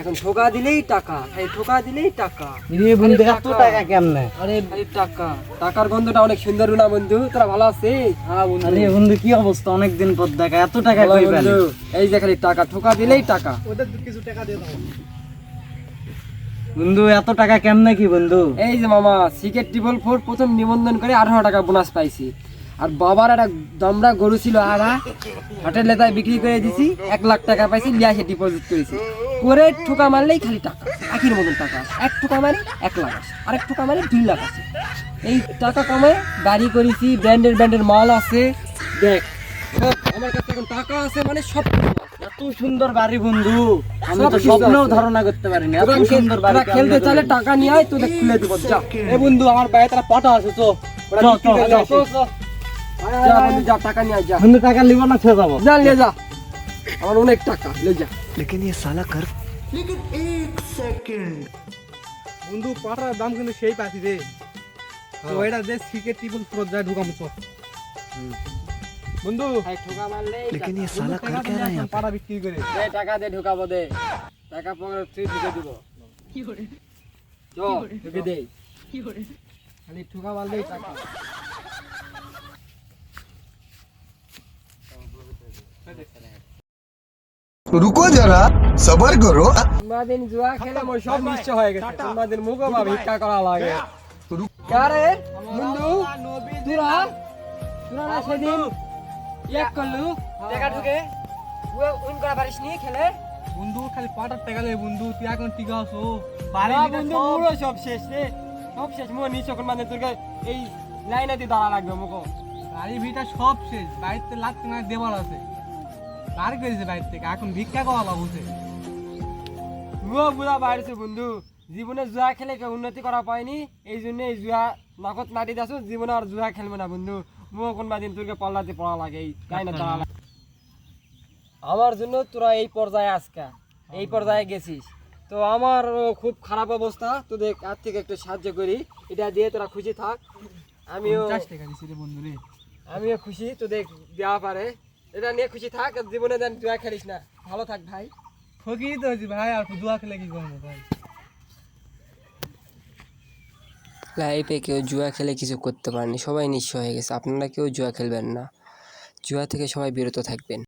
এখন ঠোকা দিলেই টাকা খালি ঠোকা দিলেই টাকা। রে বন্ধু এত টাকা। কেমনে? আরে খালি টাকা। টাকার গন্ধটা অনেক সুন্দর না বন্ধু? তোরা ভালো আছিস? হ্যাঁ বন্ধু। আরে বন্ধু কি অবস্থা? অনেকদিন পর দেখা এত টাকা কই বন্ধু। এই যে খালি টাকা ঠোকা দিলেই টাকা। বন্ধু এত টাকা কেমনে কি বন্ধু? এই যে মামা সিকেট ট্রিপল ফোর প্রথম নিবন্ধন করে আঠারো টাকা বোনাস পাইছি। আর বাবার একটা দমরা গরু ছিল আড়া হাটের লেতায় বিক্রি করে দিছি এক লাখ টাকা পাইছি নিয়ে ডিপোজিট করেছি। করে ঠোকা মারলেই খালি টাকা আখির মতন টাকা আছে। এক ঠোকা মারি এক লাখ আছে। আরেক ঠোকা মারি দুই লাখ আছে। এই টাকা কামায় গাড়ি করেছি ব্র্যান্ডের ব্র্যান্ডের মাল আছে। দেখ সব আমার কাছে এখন টাকা আছে মানে সব এত সুন্দর বাড়ি বন্ধু। আমি তো স্বপ্নেও ধারণা করতে পারিনি। এত সুন্দর বাড়ি খেলতে চাইলে টাকা নিয়ে আয় তোদের খুলে দিব। যা। এ বন্ধু আমার বাইরে তারা পাটা আছে তো ওরা আসে। যা বন্ধু যা টাকা নিয়ে আয় যা। বন্ধু টাকা লিব না খেয়ে যাব। যা নিয়ে যা। আমার অনেক টাকা লে যা। বন্ধু পাটার দাম কিন্তু সেই পাচ্ছি রে তো এটা যে সিকে টিপুল পুরো যায় ঢুকাম চ বন্ধু ঠোকা মারলে বন্ধু, টাকা দিলে এখন পাটা বিক্রি করে দে টাকা দে ঢোকাবো দে টাকা পকেট তুই ঢুকে দিব চ ঢুকে দে খালি ঠোকা মারলেই টাকা রুকো যারা সবার করো। তোমাদের জুয়া খেলে মোর সব নিশ্চ হয়ে গেছে। তোমাদের মুখো বা ভিক্ষা করা লাগে। কারে? বন্ধু তুরা তুরা না সেদিন এক করলু। টাকা ঢুকে। উন করা পারিস নি খেলে? বন্ধু খালি পাটার টাকা লাগে বন্ধু তুই এখন ঠিক আছো? বারে বন্ধু পুরো সব শেষ রে। সব শেষ। মো নিশ্চ কোন মানে তোর এই লাইনে তুই দাঁড়া লাগবে মুখো। গাড়ি ভিটা সব শেষ। বাড়িতে লাগতে মানে দেবার আছে। কার করেছে থেকে এখন ভিক্ষা বলছে বুড়া বাড়ছে বন্ধু। জীবনে জুয়া খেলে কেউ উন্নতি করা পায়নি এই জন্য এই জুয়া নাকত নাটি দাসো জীবনে আর জুয়া খেলবে না বন্ধু। কোনবা দিন তোরকে পাল্লাতে পড়া লাগে এই তাই না দাঁড়া আমার জন্য তোরা এই পর্যায়ে আজকা এই পর্যায়ে গেছিস। তো আমার খুব খারাপ অবস্থা তোদের কাছ থেকে একটু সাহায্য করি এটা দিয়ে তোরা খুশি থাক। আমিও আমিও খুশি তোদের দেওয়া পারে। এটা নিয়ে খুশি থাক জীবনে যেন জুয়া খেলিস না। ভালো থাক ভাই। ফকিরই তো হয়েছি ভাই আর দোয়া খেলে কি করব ভাই? লাইফে কেউ জুয়া খেলে কিছু করতে পারেনি সবাই নিঃস্ব হয়ে গেছে। আপনারা কেউ জুয়া খেলবেন না। জুয়া থেকে সবাই বিরত থাকবেন।